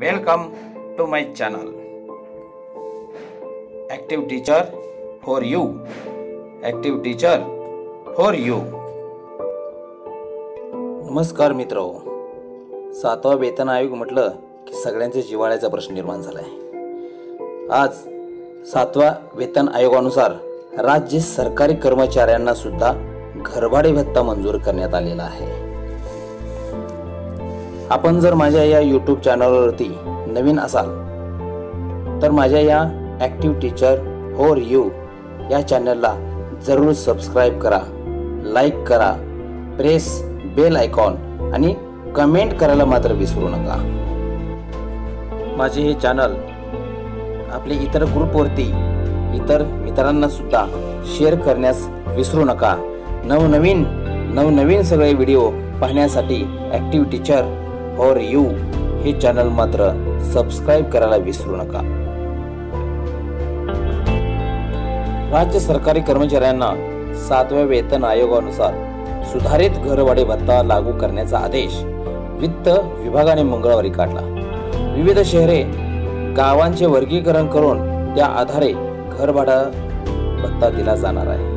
Welcome to my channel active teacher for you Active teacher for you नमस्कार मित्र. सातवा वेतन आयोग म्हटलं की सगळ्यांच्या जिवाळ्याचा प्रश्न निर्माण झालाय. आज सातवा वेतन आयोगानुसार राज्य सरकारी कर्मचाऱ्यांना सुद्धा घरभाडे भत्ता मंजूर करण्यात आलेला आहे. आपण जर माझ्या या यूट्यूब चॅनलवरती नवीन असाल तर माझ्या या ॲक्टिव्ह टीचर फॉर यू या चॅनलला जरूर सबस्क्राईब करा लाईक करा प्रेस बेल आयकॉन आणि कमेंट करायला मात्र विसरू नका. माझे हे चॅनल आपले इतर ग्रुपवरती इतर मित्रांना सुद्धा शेअर करण्यास विसरू नका. नवनवीन नवनवीन सगळे व्हिडिओ पाहण्यासाठी ॲक्टिव्ह टीचर फॉर यू हे चॅनल मात्र सबस्क्राईब करायला विसरू नका. राज्य सरकारी कर्मचाऱ्यांना सातव्या वेतन आयोगानुसार सुधारित घरभाडे भत्ता लागू करण्याचा आदेश वित्त विभागाने मंगळवारी काढला. विविध शहरे गावांचे वर्गीकरण करून त्या आधारे घरभाडा भत्ता दिला जाणार आहे.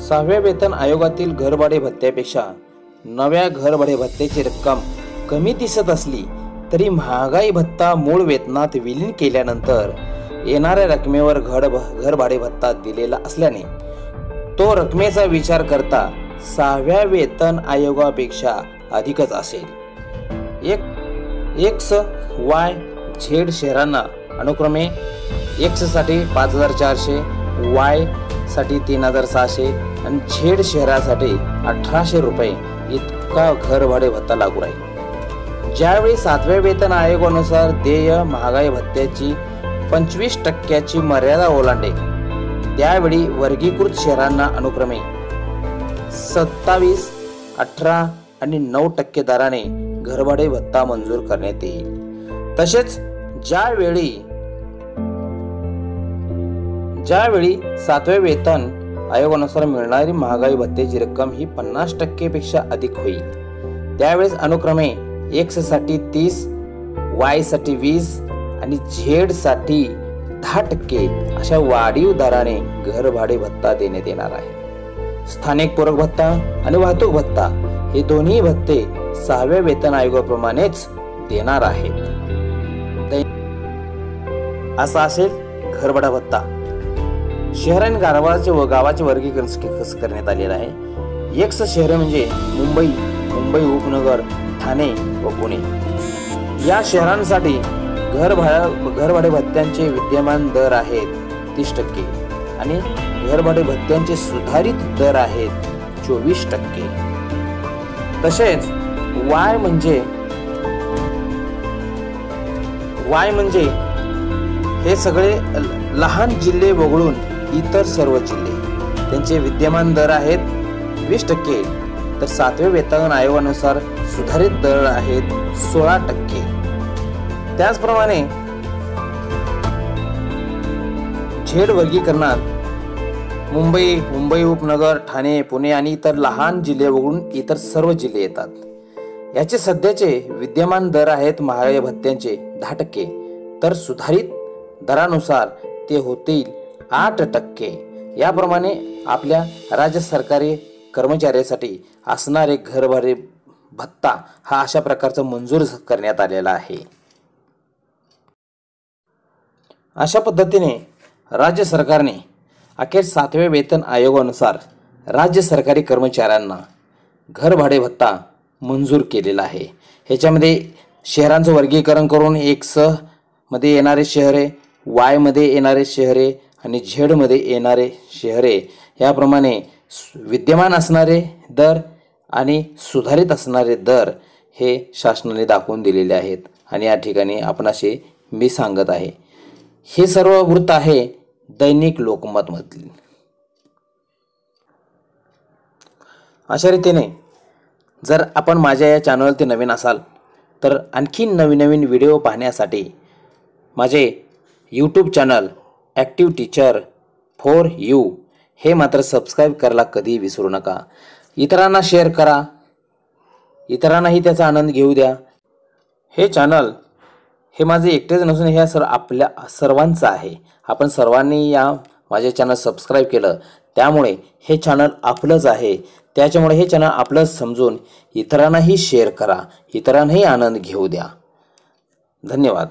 सहाव्या वेतन आयोगातील घरभाडे भत्त्यापेक्षा नव्या घरभाडे भत्त्याची रक्कम कमी दिसत असली तरी महागाई भत्ता मूळ वेतनात विलीन केल्यानंतर येणाऱ्या रकमेवर घर घरभाडे भत्ता दिलेला असल्याने तो रकमेचा विचार करता सहाव्या वेतन आयोगापेक्षा अधिकच असेल. एक एक्स वाय झेड शहरांना अनुक्रमे एक्ससाठी पाच हजार चारशे वाय साठी तीन हजार सहाशे आणि झेड शहरासाठी अठराशे रुपये इतका घर भाडे भत्ता लागू राहील. ज्यावेळी सातव्या वेतन आयोगानुसार देय महागाई भत्त्याची पंचवीस टक्क्याची मर्यादा ओलांडे त्यावेळी वर्गीकृत शहरांना अनुक्रमे सत्तावीस अठरा आणि नऊ टक्के दराने घरभाडे भत्ता मंजूर करण्यात येईल. तसेच ज्यावेळी ज्यावेळी सातवे वेतन आयोगानुसार मिळणारी महागाई भत्त्याची रक्कम ही पन्नास टक्केपेक्षा अधिक होईल. त्यावेळेस अनुक्रमे एक्ससाठी तीस वायसाठी वीस आणि झेडसाठी दहा टक्के अशा वाढीव दराने घर भाडे भत्ता देण्यात येणार आहे. स्थानिक पूरक भत्ता आणि वाहतूक भत्ता हे दोन्ही भत्ते सहाव्या वेतन आयोगाप्रमाणेच देणार आहेत. असा असेल घरभाडा भत्ता. शहर आणि गावाचे व गावाचे वर्गीकरण कसं करण्यात आलेलं आहे? एक्स शहर म्हणजे मुंबई मुंबई उपनगर ठाणे व पुणे. या शहरांसाठी घर भाड्या घरभाडे भत्त्यांचे विद्यमान दर आहेत तीस टक्के आणि घरभाडे भत्त्यांचे सुधारित दर आहेत चोवीस टक्के. तसेच वाय म्हणजे वाय म्हणजे हे सगळे लहान जिल्हे वगळून इतर सर्व जिल्हे. त्यांचे विद्यमान दर आहेत वीस टक्के. तर सातव्या वेतन आयोगानुसार सुधारित दर आहेत सोळा टक्के. त्याचप्रमाणे झेड वर्गीकरणात मुंबई मुंबई उपनगर ठाणे पुणे आणि इतर लहान जिल्हे वगळून इतर सर्व जिल्हे येतात. याचे सध्याचे विद्यमान दर आहेत महागाई भत्त्यांचे दहा टक्के. तर सुधारित दरानुसार ते होतील आठ टक्के. याप्रमाणे आपल्या राज्य सरकारी कर्मचाऱ्यासाठी असणारे घरभाडे भत्ता हा अशा प्रकारचा मंजूर करण्यात आलेला आहे. अशा पद्धतीने राज्य सरकारने अखेर सातव्या वेतन आयोगानुसार राज्य सरकारी कर्मचाऱ्यांना घरभाडे भत्ता मंजूर केलेला आहे. ह्याच्यामध्ये शहरांचं वर्गीकरण करून एक स मध्ये येणारे शहरे वायमध्ये येणारे शहरे आणि झेडमध्ये येणारे शहरे याप्रमाणे विद्यमान असणारे दर आणि सुधारित असणारे दर हे शासनाने दाखवून दिलेले आहेत. आणि या ठिकाणी आपण असे मी सांगत आहे. हे सर्व वृत्त आहे दैनिक लोकमतमधील अशा रीतीने जर आपण माझ्या या चॅनलवरती नवीन असाल तर आणखी नवीन नवीन व्हिडिओ पाहण्यासाठी माझे YouTube channel active teacher for you हे मात्र सबस्क्राईब करायला कधी विसरू नका. इतरांना शेअर करा. इतरांनाही त्याचा आनंद घेऊ द्या. हे चॅनल हे माझे एकटेच नसून हे सर आपल्या सर्वांचं आहे. आपण सर्वांनी या माझे चॅनल सबस्क्राईब केलं. त्यामुळे हे चॅनल आपलंच आहे. त्याच्यामुळे हे चॅनल आपलंच समजून इतरांनाही शेअर करा. इतरांनाही आनंद घेऊ द्या. धन्यवाद.